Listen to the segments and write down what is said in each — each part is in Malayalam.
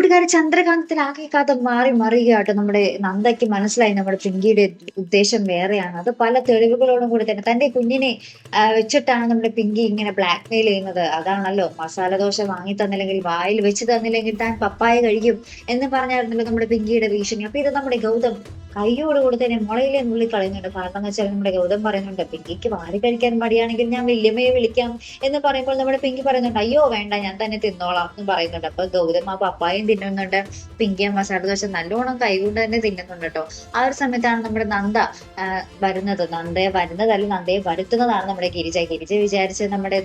കൂട്ടുകാരി ചന്ദ്രകാന്തത്തിലാകെ കഥ മാറി മറിയുകയാട്ടോ നമ്മുടെ നന്ദയ്ക്ക് മനസ്സിലായി നമ്മുടെ പിങ്കിയുടെ ഉദ്ദേശം വേറെയാണ്. അത് പല തെളിവുകളോടും കൂടി തന്നെ. തന്റെ കുഞ്ഞിനെ വെച്ചിട്ടാണ് നമ്മുടെ പിങ്കി ഇങ്ങനെ ബ്ലാക്ക് മെയിൽ ചെയ്യുന്നത്. അതാണല്ലോ മസാല ദോശ വാങ്ങി തന്നില്ലെങ്കിൽ വായിൽ വെച്ച് തന്നില്ലെങ്കിൽ താൻ പപ്പായ കഴിക്കും എന്ന് പറഞ്ഞായിരുന്നല്ലോ നമ്മുടെ പിങ്കിയുടെ ഭീഷണി. അപ്പൊ ഇത് നമ്മുടെ ഗൗതം കൈയോടുകൂടി തന്നെ മുളയിലെ നുള്ളി കളയുന്നുണ്ട് എന്ന് വെച്ചാൽ നമ്മുടെ ഗൗതം പറയുന്നുണ്ട് പിങ്കിക്ക് വാരി കഴിക്കാൻ മടിയാണെങ്കിൽ ഞാൻ വല്യമ്മയെ വിളിക്കാം എന്ന് പറയുമ്പോൾ നമ്മുടെ പിങ്കി പറയുന്നുണ്ട് അയ്യോ വേണ്ട ഞാൻ തന്നെ തിന്നോളാം എന്ന് പറയുന്നുണ്ട്. അപ്പൊ ഗൗതം ആ പപ്പായും തിന്നുന്നുണ്ട് പിങ്കി ആ മസാല ദോശ നല്ലോണം കൈകൊണ്ട് തന്നെ തിന്നുന്നുണ്ട് കേട്ടോ. ആ ഒരു സമയത്താണ് നമ്മുടെ നന്ദ വരുന്നത്. നന്ദയെ വരുന്നതല്ല നന്ദയെ വരുത്തുന്നതാണ് നമ്മുടെ ഗിരിജ. ഗിരിജ വിചാരിച്ച് നമ്മുടെ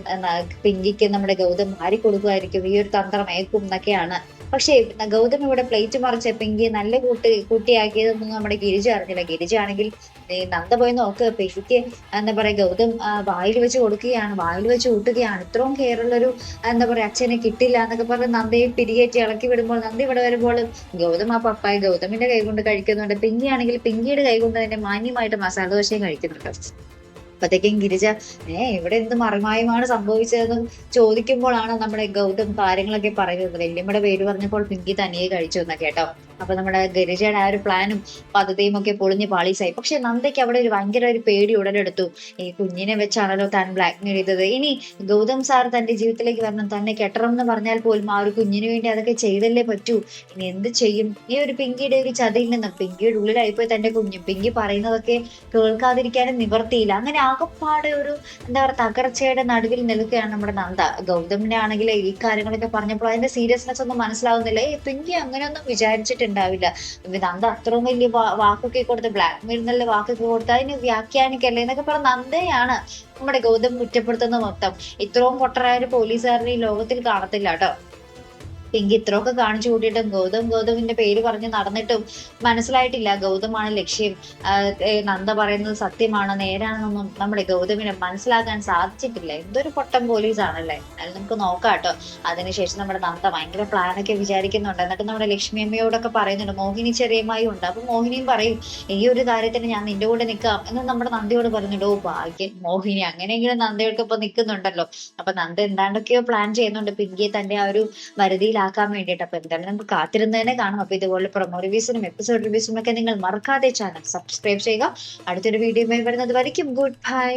പിങ്കിക്ക് നമ്മുടെ ഗൗതം മാറി കൊടുക്കുമായിരിക്കും. ഈ ഒരു തന്ത്രം ഏക്കും എന്നൊക്കെയാണ്. പക്ഷേ ഗൗതം ഇവിടെ പ്ലേറ്റ് മറിച്ച പിങ്കി നല്ല കൂട്ടി കൂട്ടിയാക്കിയതൊന്നും നമ്മുടെ ഗിരിജ അറിഞ്ഞില്ല. ഗിരിജ ആണെങ്കിൽ നീ നന്ദ പോയി നോക്ക്. പിങ്കിക്ക് എന്താ പറയാ ഗൗതം വായിൽ വെച്ച് കൊടുക്കുകയാണ് വായിൽ വെച്ച് ഊട്ടുകയാണ്. ഇത്രയും കെയറുള്ളൊരു എന്താ പറയാ അച്ഛനെ കിട്ടില്ല എന്നൊക്കെ പറഞ്ഞ് നന്ദയെ പിരികേറ്റി ഇളക്കി വിടുമ്പോൾ നന്ദി ഇവിടെ വരുമ്പോൾ ഗൗതം ആ പപ്പായ ഗൗതമിന്റെ കൈ കൊണ്ട് കഴിക്കുന്നുണ്ട്. പിങ്കി ആണെങ്കിൽ പിങ്കിയുടെ കൈ കൊണ്ട് തന്നെ മാന്യമായിട്ട് മസാല ദോശയും കഴിക്കുന്നുണ്ട്. അപ്പത്തേക്കും ഗിരിജ ഏ ഇവിടെ എന്ത് മറിമായമാണ് സംഭവിച്ചതെന്നും ചോദിക്കുമ്പോഴാണ് നമ്മുടെ ഗൗതം കാര്യങ്ങളൊക്കെ പറയുന്നത്. വല്യമ്മയുടെ പേര് പറഞ്ഞപ്പോൾ പിങ്കി തനിയെ കഴിച്ചു എന്നാ കേട്ടോ. അപ്പൊ നമ്മുടെ ഗരിജയുടെ ആ ഒരു പ്ലാനും പദ്ധതിയും ഒക്കെ പൊളിഞ്ഞ് പാളീസായി. പക്ഷെ നന്ദയ്ക്ക് അവിടെ ഒരു ഭയങ്കര ഒരു പേടി ഉടലെടുത്തു. ഈ കുഞ്ഞിനെ വെച്ചാണല്ലോ താൻ ബ്ലാക്ക്മെയിൽ ചെയ്തത് ഇനി ഗൗതം സാർ തന്റെ ജീവിതത്തിലേക്ക് വരണം തന്നെ കെട്ടണം എന്ന് പറഞ്ഞാൽ പോലും ആ ഒരു കുഞ്ഞിന് വേണ്ടി അതൊക്കെ ചെയ്തല്ലേ പറ്റൂ. ഇനി എന്ത് ചെയ്യും? ഈ ഒരു പിങ്കിയുടെ ഒരു ചതയിൽ നിന്ന് പിങ്കിയുടെ ഉള്ളിലായിപ്പോയി തന്റെ കുഞ്ഞു. പിങ്കി പറയുന്നതൊക്കെ കേൾക്കാതിരിക്കാനും നിവർത്തിയില്ല. അങ്ങനെ ആകപ്പാടെ ഒരു എന്താ പറയുക തകർച്ചയുടെ നടുവിൽ നിൽക്കുകയാണ് നമ്മുടെ നന്ദ. ഗൗതമിനെ ആണെങ്കിൽ ഈ കാര്യങ്ങളൊക്കെ പറഞ്ഞപ്പോൾ അതിന്റെ സീരിയസ്നെസ് ഒന്നും മനസ്സിലാവുന്നില്ല. പിങ്കി അങ്ങനെയൊന്നും വിചാരിച്ചിട്ടുണ്ടാവില്ല ഇപ്പൊ നന്ദ അത്രയും വലിയ വാക്കൊക്കെ കൊടുത്ത് ബ്ലാക്ക് മെയിൽ എന്നുള്ള വാക്കൊക്കെ കൊടുത്ത് അതിന് വ്യാഖ്യാനിക്കല്ലേ എന്നൊക്കെ പറഞ്ഞ നന്ദയാണ് നമ്മുടെ ഗൗതം കുറ്റപ്പെടുത്തുന്ന മൊത്തം. ഇത്രയും പൊട്ടറായ ഒരു പോലീസുകാരനെ ഈ ലോകത്തിൽ കാണത്തില്ല കേട്ടോ. പിങ്കി ഇത്രയൊക്കെ കാണിച്ചു കൂട്ടിയിട്ടും ഗൗതം ഗൗതമിന്റെ പേര് പറഞ്ഞ് നടന്നിട്ടും മനസ്സിലായിട്ടില്ല. ഗൗതമാണ് ലക്ഷ്യം. നന്ദ പറയുന്നത് സത്യമാണ്. നേരാണെന്നൊന്നും നമ്മുടെ ഗൗതമിനെ മനസ്സിലാക്കാൻ സാധിച്ചിട്ടില്ല. എന്തൊരു പൊട്ടം പോലീസ് ആണല്ലേ അത് നമുക്ക് നോക്കാം കേട്ടോ. അതിനുശേഷം നമ്മുടെ നന്ദ ഭയങ്കര പ്ലാനൊക്കെ വിചാരിക്കുന്നുണ്ട്. എന്നിട്ട് നമ്മുടെ ലക്ഷ്മി അമ്മയോടൊക്കെ പറയുന്നുണ്ട് മോഹിനി ചെറിയമായി ഉണ്ട്. അപ്പൊ മോഹിനിയും പറയും ഈ ഒരു കാര്യത്തിന് ഞാൻ നിന്റെ കൂടെ നിൽക്കാം. എന്ന് നമ്മുടെ നന്ദിയോട് പറഞ്ഞിട്ട് ഓ ഭാഗ്യം. മോഹിനി അങ്ങനെയെങ്കിലും നന്ദയോടൊപ്പം നിൽക്കുന്നുണ്ടല്ലോ. അപ്പൊ നന്ദ എന്താണ്ടൊക്കെയോ പ്ലാൻ ചെയ്യുന്നുണ്ട്. പിങ്കിയെ തന്റെ ആ ഒരു വരുതിയിലാക്കാൻ വേണ്ടിയിട്ട്. അപ്പൊ എന്തായാലും നമുക്ക് കാത്തിരുന്ന് തന്നെ കാണാം. അപ്പൊ ഇതുപോലെ പ്രൊമോ റിവ്യൂസിനും എപ്പിസോഡ് റിവ്യൂസിനും ഒക്കെ നിങ്ങൾ മറക്കാതെ ചാനൽ സബ്സ്ക്രൈബ് ചെയ്യുക. അടുത്തൊരു വീഡിയോ വരുന്നത് വരയ്ക്കും ഗുഡ് ബൈ